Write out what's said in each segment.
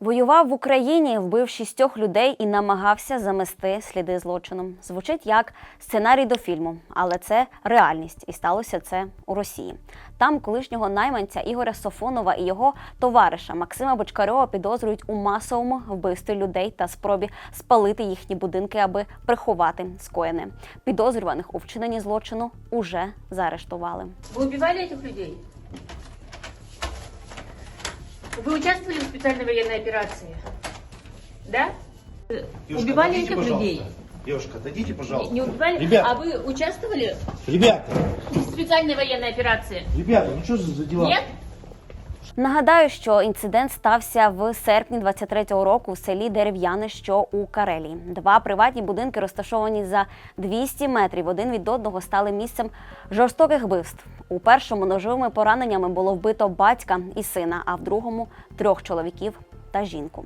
Воював в Україні, вбив шістьох людей і намагався замести сліди злочину. Звучить як сценарій до фільму, але це реальність, і сталося це у Росії. Там колишнього найманця Ігоря Софонова і його товариша Максима Бочкарьова підозрюють у масовому вбивстві людей та спробі спалити їхні будинки, аби приховати скоєне. Підозрюваних у вчиненні злочину уже заарештували. Вы убивали этих людей? Вы участвовали в специальной военной операции? Да? Девушка, убивали отойдите, этих пожалуйста. людей? Девушка, отойдите, пожалуйста. не убивали? Ребята. А вы участвовали Ребята, в специальной военной операции? ребята, ну что за дела? Нет? Нагадаю, що інцидент стався в серпні 23-го року в селі Дерев'яне, що у Карелії. Два приватні будинки, розташовані за 200 метрів один від одного, стали місцем жорстоких вбивств. У першому ножовими пораненнями було вбито батька і сина, а в другому трьох чоловіків та жінку.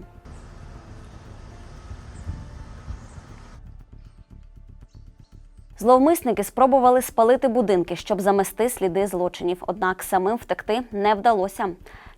Зловмисники спробували спалити будинки, щоб замести сліди злочинів. Однак самим втекти не вдалося.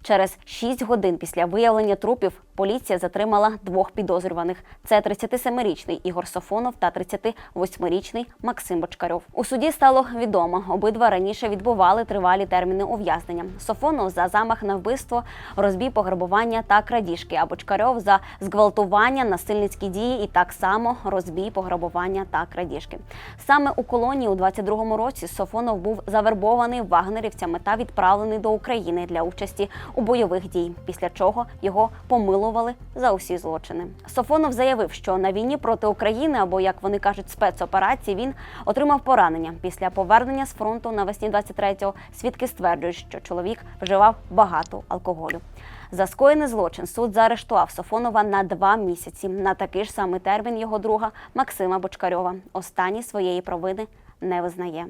Через 6 годин після виявлення трупів поліція затримала двох підозрюваних: це 37-річний Ігор Софонов та 38-річний Максим Бочкарьов. У суді стало відомо, обидва раніше відбували тривалі терміни ув'язнення. Софонов за замах на вбивство, розбій, пограбування та крадіжки, а Бочкарьов за зґвалтування, насильницькі дії і так само розбій, пограбування та крадіжки. Саме у колонії у 22-му році Софонов був завербований вагнерівцями та відправлений до України для участі у бойових дій, після чого його помилували за усі злочини. Софонов заявив, що на війні проти України або як вони кажуть, спецоперації він отримав поранення. Після повернення з фронту навесні 23-го свідки стверджують, що чоловік вживав багато алкоголю. За скоєний злочин суд заарештував Софонова на два місяці. На такий ж самий термін його друга Максима Бочкарьова. Останній своєї провини не визнає.